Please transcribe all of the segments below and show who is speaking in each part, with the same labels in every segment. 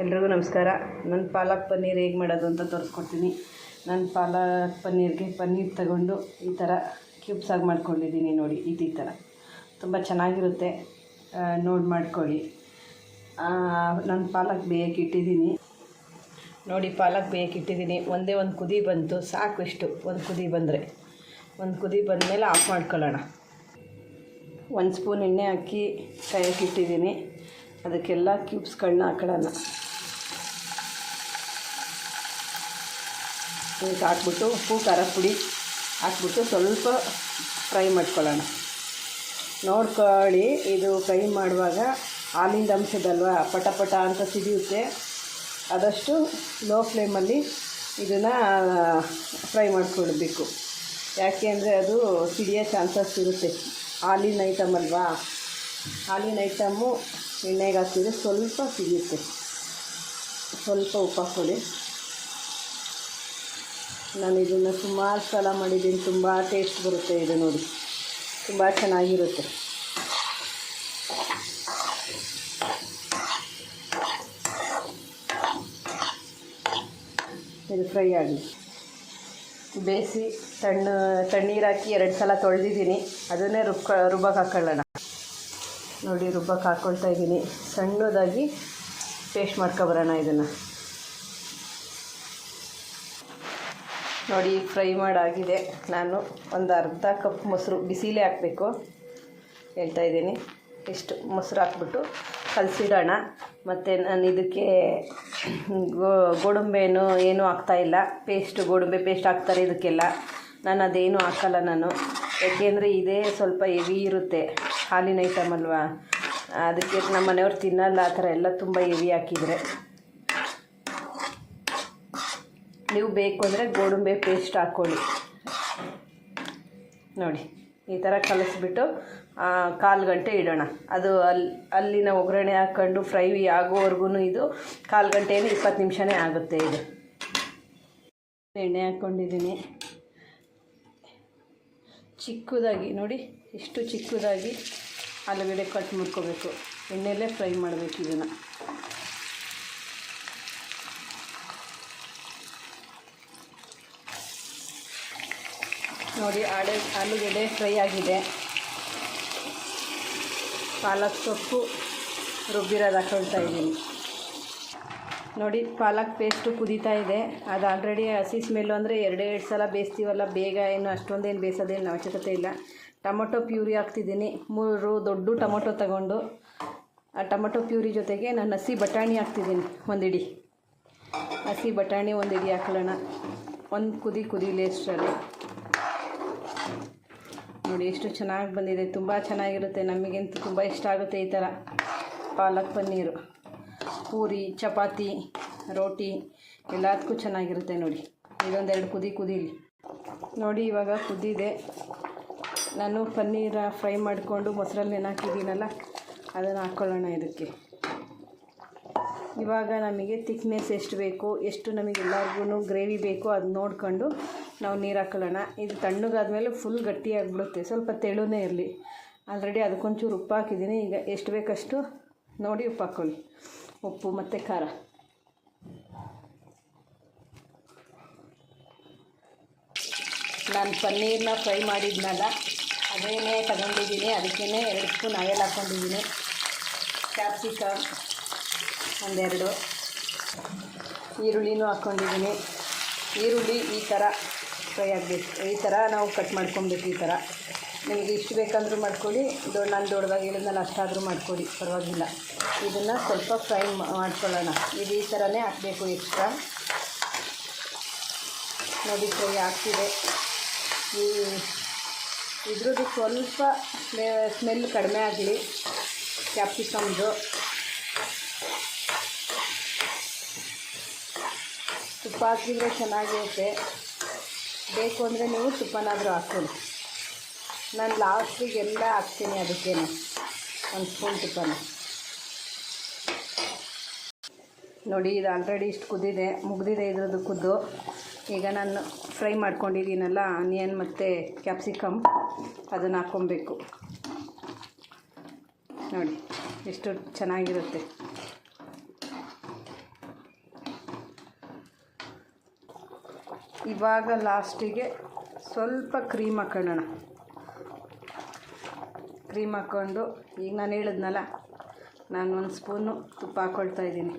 Speaker 1: ಎಲ್ರಿಗೂ ನಮಸ್ಕಾರ. ನನ್ನ ಪಾಲಕ್ ಪನ್ನೀರ್ ಹೇಗೆ ಮಾಡೋದು ಅಂತ ತೋರಿಸ್ಕೊಡ್ತೀನಿ. ನಾನು ಪಾಲಕ್ ಪನ್ನೀರ್ಗೆ ಪನ್ನೀರ್ ತಗೊಂಡು ಈ ಥರ ಕ್ಯೂಬ್ಸ್ ಆಗಿ ಮಾಡ್ಕೊಂಡಿದ್ದೀನಿ ನೋಡಿ, ಇದು ಈ ಥರ ತುಂಬ ಚೆನ್ನಾಗಿರುತ್ತೆ. ನೋಡಿ ಮಾಡ್ಕೊಳ್ಳಿ. ನನ್ನ ಪಾಲಕ್ ಬೇಯಕ್ಕೆ ಇಟ್ಟಿದ್ದೀನಿ ನೋಡಿ, ಪಾಲಕ್ ಬೇಯಕ್ಕೆ ಇಟ್ಟಿದ್ದೀನಿ ಒಂದೇ ಒಂದು ಕುದಿ ಬಂತು, ಸಾಕು ಇಷ್ಟು. ಒಂದು ಕುದಿ ಬಂದರೆ. ಒಂದು ಕುದಿ ಬಂದಮೇಲೆ ಆಫ್ ಮಾಡ್ಕೊಳ್ಳೋಣ. ಒಂದು ಸ್ಪೂನ್ ಎಣ್ಣೆ ಹಾಕಿ ಕೈಯಕ್ಕೆ ಇಟ್ಟಿದ್ದೀನಿ ಅದಕ್ಕೆಲ್ಲ ಕ್ಯೂಬ್ಸ್ಗಳನ್ನ ಹಾಕೊಳ್ಳೋಣ. ಅದಕ್ಕೆ ಹಾಕ್ಬಿಟ್ಟು ಉಪ್ಪು, ಖಾರ ಪುಡಿ ಹಾಕ್ಬಿಟ್ಟು ಸ್ವಲ್ಪ ಫ್ರೈ ಮಾಡ್ಕೊಳ್ಳೋಣ. ನೋಡ್ಕೊಳ್ಳಿ, ಇದು ಫ್ರೈ ಮಾಡುವಾಗ ಹಾಲಿಂದ ಅಂಶದಲ್ವ? ಪಟ ಪಟ ಅಂತ ಸಿಡಿಯುತ್ತೆ. ಆದಷ್ಟು ಲೋ ಫ್ಲೇಮಲ್ಲಿ ಇದನ್ನು ಫ್ರೈ ಮಾಡ್ಕೊಳ್ಬೇಕು. ಯಾಕೆ ಅಂದರೆ ಅದು ಸಿಡಿಯೋ ಚಾನ್ಸಸ್ ಇರುತ್ತೆ. ಹಾಲಿನ ಐಟಮ್ ಅಲ್ವಾ? ಹಾಲಿನ ಐಟಮ್ಮು ಎಣ್ಣೆಗೆ ಹಾಕಿದರೆ ಸ್ವಲ್ಪ ಸಿಗುತ್ತೆ. ಸ್ವಲ್ಪ ಉಪ್ಪು ಹಾಕ್ಕೊಳ್ಳಿ ನಾನು ಇದನ್ನು ಸುಮಾರು ಸಲ ಮಾಡಿದ್ದೀನಿ. ತುಂಬ ಟೇಸ್ಟ್ ಬರುತ್ತೆ ಇದು ನೋಡಿ. ತುಂಬ ಚೆನ್ನಾಗಿರುತ್ತೆ. ಇದು ಫ್ರೈ ಆಗಲಿ. ಬೇಯಿಸಿ ತಣ್ಣ, ತಣ್ಣೀರು ಹಾಕಿ ಎರಡು ಸಲ ತೊಳೆದಿದ್ದೀನಿ. ಅದನ್ನೇ ರುಬ್ಕ ರುಬ್ಬಕ್ಕೆ ಹಾಕೊಳ್ಳೋಣ. ನೋಡಿ ರುಬ್ಬಕ್ಕೆ ಹಾಕ್ಕೊಳ್ತಾ ಇದ್ದೀನಿ. ಸಣ್ಣದಾಗಿ ಪೇಸ್ಟ್ ಮಾಡ್ಕೊಬರೋಣ ಇದನ್ನು. ನೋಡಿ, ಫ್ರೈ ಮಾಡಾಗಿದೆ. ನಾನು ಒಂದು ಅರ್ಧ ಕಪ್ ಮೊಸರು ಬಿಸಿಲೇ ಹಾಕಬೇಕು. ಹೇಳ್ತಾ ಇದ್ದೀನಿ. ಇಷ್ಟು ಮೊಸರು ಹಾಕ್ಬಿಟ್ಟು ಕಲಸಿಡೋಣ. ಮತ್ತು ನಾನು ಇದಕ್ಕೆ ಗೋ ಗೋಡಂಬಿಯನ್ನು ಏನೂ ಹಾಕ್ತಾಯಿಲ್ಲ ಪೇಸ್ಟ್, ಗೋಡಂಬೆ ಪೇಸ್ಟ್ ಹಾಕ್ತಾರೆ ಇದಕ್ಕೆಲ್ಲ. ನಾನು ಅದೇನು ಹಾಕಲ್ಲ ನಾನು. ಯಾಕೆಂದರೆ ಇದೇ ಸ್ವಲ್ಪ ಹೆವಿ ಇರುತ್ತೆ. ಹಾಲಿನ ಐಟಮ್ ಅಲ್ವಾ? ಅದಕ್ಕೆ ನಮ್ಮ ಮನೆಯವ್ರು ತಿನ್ನಲ್ಲ, ಆ ಥರ ಎಲ್ಲ ತುಂಬ ಹೆವಿ ಹಾಕಿದರೆ. ನೀವು ಬೇಕು ಅಂದರೆ ಗೋಡಂಬಿ ಪೇಸ್ಟ್ ಹಾಕ್ಕೊಳ್ಳಿ ನೋಡಿ, ಈ ಥರ ಕಲಸಿಬಿಟ್ಟು ಕಾಲು ಗಂಟೆ ಇಡೋಣ. ಅದು ಅಲ್ಲಿ ಅಲ್ಲಿನ ಒಗ್ಗರಣೆ ಹಾಕ್ಕೊಂಡು ಫ್ರೈ ಆಗೋವರೆಗೂ ಇದು ಕಾಲು ಗಂಟೆಯಲ್ಲಿ ಇಪ್ಪತ್ತು ನಿಮಿಷನೇ ಆಗುತ್ತೆ ಇದು. ಎಣ್ಣೆ ಹಾಕ್ಕೊಂಡಿದ್ದೀನಿ ಚಿಕ್ಕದಾಗಿ, ನೋಡಿ ಇಷ್ಟು ಚಿಕ್ಕದಾಗಿ. ಆಲೂಗಡ್ಡೆ ಕಟ್ ಮಾಡ್ಕೋಬೇಕು. ಎಣ್ಣೆಯಲ್ಲೇ ಫ್ರೈ ಮಾಡಬೇಕು ಇದನ್ನು. ನೋಡಿ ಆಡೆ ಆಲೂಗಡ್ಡೆ ಫ್ರೈ ಆಗಿದೆ. ಪಾಲಕ್ ಸೊಪ್ಪು ರುಬ್ಬಿರೋದು ಹಾಕೊಳ್ತಾ ಇದ್ದೀನಿ. ನೋಡಿ, ಪಾಲಕ್ ಪೇಸ್ಟು ಕುದೀತಾ ಇದೆ. ಅದು ಆಲ್ರೆಡಿ ಹಸಿ ಸ್ಮೆಲ್ಲು ಅಂದರೆ ಎರಡೇ ಎರಡು ಸಲ ಬೇಯಿಸ್ತೀವಲ್ಲ, ಬೇಗ ಏನು ಅಷ್ಟೊಂದೇನು ಬೇಯಿಸೋದೇನು ಅವಶ್ಯಕತೆ ಇಲ್ಲ. ಟೊಮೊಟೊ ಪ್ಯೂರಿ ಹಾಕ್ತಿದ್ದೀನಿ. ಮೂರು ದೊಡ್ಡ ಟೊಮೊಟೊ ತಗೊಂಡು, ಆ ಟೊಮೊಟೊ ಪ್ಯೂರಿ ಜೊತೆಗೆ ನಾನು ಹಸಿ ಬಟಾಣಿ ಹಾಕ್ತಿದ್ದೀನಿ ಒಂದಿಡಿ. ಹಸಿ ಬಟಾಣಿ ಒಂದು ಇಡಿ ಒಂದು ಕುದಿ ಕುದಿಲಿ ಅಷ್ಟರಲ್ಲಿ. ನೋಡಿ, ಎಷ್ಟು ಚೆನ್ನಾಗಿ ಬಂದಿದೆ. ತುಂಬ ಚೆನ್ನಾಗಿರುತ್ತೆ. ನಮಗಂತೂ ತುಂಬ ಇಷ್ಟ ಆಗುತ್ತೆ ಈ ಥರ. ಪಾಲಕ್ ಪನ್ನೀರು, ಪೂರಿ, ಚಪಾತಿ, ರೋಟಿ, ಎಲ್ಲದಕ್ಕೂ ಚೆನ್ನಾಗಿರುತ್ತೆ ನೋಡಿ. ಇದೊಂದೆರಡು ಕುದಿ ಕುದೀಲಿ. ನೋಡಿ, ಇವಾಗ ಕುದ್ದಿದೆ. ನಾನು ಪನ್ನೀರ ಫ್ರೈ ಮಾಡಿಕೊಂಡು ಮೊಸರಲ್ಲಿ ಹಾಕಿದ್ದೀನಲ್ಲ, ಅದನ್ನು ಹಾಕ್ಕೊಳ್ಳೋಣ ಇದಕ್ಕೆ. ಇವಾಗ ನಮಗೆ ತಿಕ್ನೆಸ್ ಎಷ್ಟು ಬೇಕು, ಎಷ್ಟು ನಮಗೆ ಎಲ್ಲರಿಗೂ ಗ್ರೇವಿ ಬೇಕು ಅದು ನೋಡಿಕೊಂಡು ನಾವು ನೀರು ಹಾಕೊಳ್ಳೋಣ. ಇದು ತಣ್ಣಗಾದ್ಮೇಲೆ ಫುಲ್ ಗಟ್ಟಿಯಾಗಿಬಿಡುತ್ತೆ ಸ್ವಲ್ಪ ತೆಳುನೇ ಇರಲಿ. ಆಲ್ರೆಡಿ ಅದಕ್ಕೊಂಚೂರು ಉಪ್ಪು ಹಾಕಿದ್ದೀನಿ, ಈಗ ಎಷ್ಟು ಬೇಕಷ್ಟು ನೋಡಿ ಉಪ್ಪು ಹಾಕ್ಕೊಳ್ಳಿ ಉಪ್ಪು ಮತ್ತು ಖಾರ. ನಾನು ಪನ್ನೀರನ್ನ ಫ್ರೈ ಮಾಡಿದ್ನಲ್ಲ ಅದೇನೇ ತಗೊಂಡಿದ್ದೀನಿ ಅದಕ್ಕೇ ಎರಡು ಸ್ಪೂನ್ ಆಯಲ್ ಹಾಕ್ಕೊಂಡಿದ್ದೀನಿ. ಕ್ಯಾಪ್ಸಿಕಮ್ ಒಂದೆರಡು. ಈರುಳ್ಳಿನೂ ಹಾಕ್ಕೊಂಡಿದ್ದೀನಿ. ಈರುಳ್ಳಿ ಈ ಥರ ಫ್ರೈ ಆಗಬೇಕು. ಈ ಥರ ನಾವು ಕಟ್ ಮಾಡ್ಕೊಬೇಕು ಈ ಥರ ನಿಮಗೆ ಇಷ್ಟು ಬೇಕಂದರೂ ಮಾಡ್ಕೊಳ್ಳಿ. ದೊಡ್ಡ ನಾನು ದೊಡ್ಡದಾಗಿ ಹೇಳಿದ್ನಲ್ಲ, ಅಷ್ಟಾದರೂ ಮಾಡ್ಕೊಳ್ಳಿ. ಪರವಾಗಿಲ್ಲ. ಇದನ್ನು ಸ್ವಲ್ಪ ಫ್ರೈ ಮಾಡ್ಕೊಳ್ಳೋಣ. ಇದು ಈ ಥರನೇ ಹಾಕಬೇಕು ಎಕ್ಸ್ಟ್ರಾ ನೋಡಿ ಫ್ರೈ ಹಾಕ್ತಿದೆ ಈ ಇದ್ರದ್ದು ಸ್ವಲ್ಪ ಸ್ಮೆಲ್ ಕಡಿಮೆ ಆಗಲಿ. ಕ್ಯಾಪ್ಸಿಕಮ್ದು ತುಪ್ಪ ಹಾಕಿದ್ರೆ ಚೆನ್ನಾಗಿರುತ್ತೆ ಬೇಕು ಅಂದರೆ ನೀವು ತುಪ್ಪನಾದರೂ ಹಾಕ್ಕೊಳ್ಳಿ. ನಾನು ಲಾಸ್ಟಿಗೆ ಎಲ್ಲ ಹಾಕ್ತೀನಿ ಅದಕ್ಕೇನೆ. ಒಂದು ಸ್ಪೂನ್ ತುಪ್ಪನ. ನೋಡಿ, ಇದು ಆಲ್ರೆಡಿ ಇಷ್ಟು ಕುದ್ದಿದೆ. ಮುಗ್ದಿದೆ ಇದ್ರದ್ದು ಕುದ್ದು. ಈಗ ನಾನು ಫ್ರೈ ಮಾಡ್ಕೊಂಡಿದ್ದೀನಲ್ಲ, ಆನಿಯನ್ ಮತ್ತು ಕ್ಯಾಪ್ಸಿಕಮ್. ಅದನ್ನು ಹಾಕ್ಕೊಬೇಕು. ನೋಡಿ, ಎಷ್ಟು ಚೆನ್ನಾಗಿರುತ್ತೆ. ಇವಾಗ ಲಾಸ್ಟಿಗೆ ಸ್ವಲ್ಪ ಕ್ರೀಮ್ ಹಾಕೋಣ. ಕ್ರೀಮ್ ಹಾಕ್ಕೊಂಡು ಈಗ ನಾನು ಹೇಳಿದ್ನಲ್ಲ, ನಾನು ಒಂದು ಸ್ಪೂನು ತುಪ್ಪ ಹಾಕ್ಕೊಳ್ತಾ ಇದ್ದೀನಿ.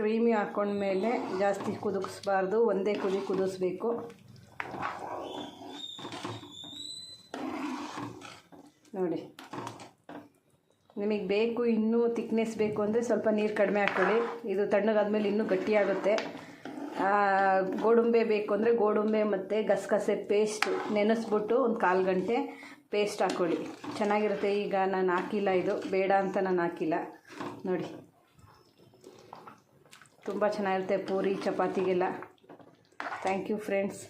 Speaker 1: ಕ್ರೀಮಿ ಹಾಕ್ಕೊಂಡ್ಮೇಲೆ ಜಾಸ್ತಿ ಕುದಿಸ್ಬಾರ್ದು ಒಂದೇ ಕುದಿ ಕುದಿಸ್ಬೇಕು. ನೋಡಿ. ನಿಮಗೆ ಬೇಕು, ಇನ್ನೂ ತಿಕ್ನೆಸ್ ಬೇಕು ಅಂದರೆ ಸ್ವಲ್ಪ ನೀರು ಕಡಿಮೆ ಹಾಕ್ಕೊಳ್ಳಿ ಇದು ತಣ್ಣಗಾದ್ಮೇಲೆ ಇನ್ನೂ ಗಟ್ಟಿಯಾಗುತ್ತೆ. ಗೋಡಂಬೆ ಬೇಕು ಅಂದರೆ ಗೋಡಂಬೆ ಮತ್ತು ಗಸಗಸೆ ಪೇಸ್ಟು ನೆನೆಸ್ಬಿಟ್ಟು ಒಂದು ಕಾಲು ಗಂಟೆ ಪೇಸ್ಟ್ ಹಾಕ್ಕೊಳ್ಳಿ ಚೆನ್ನಾಗಿರುತ್ತೆ. ಈಗ ನಾನು ಹಾಕಿಲ್ಲ ಇದು. ಬೇಡ ಅಂತ ನಾನು ಹಾಕಿಲ್ಲ. ನೋಡಿ. ತುಂಬ ಚೆನ್ನಾಗಿರುತ್ತೆ ಪೂರಿ ಚಪಾತಿಗೆಲ್ಲ. Thank you friends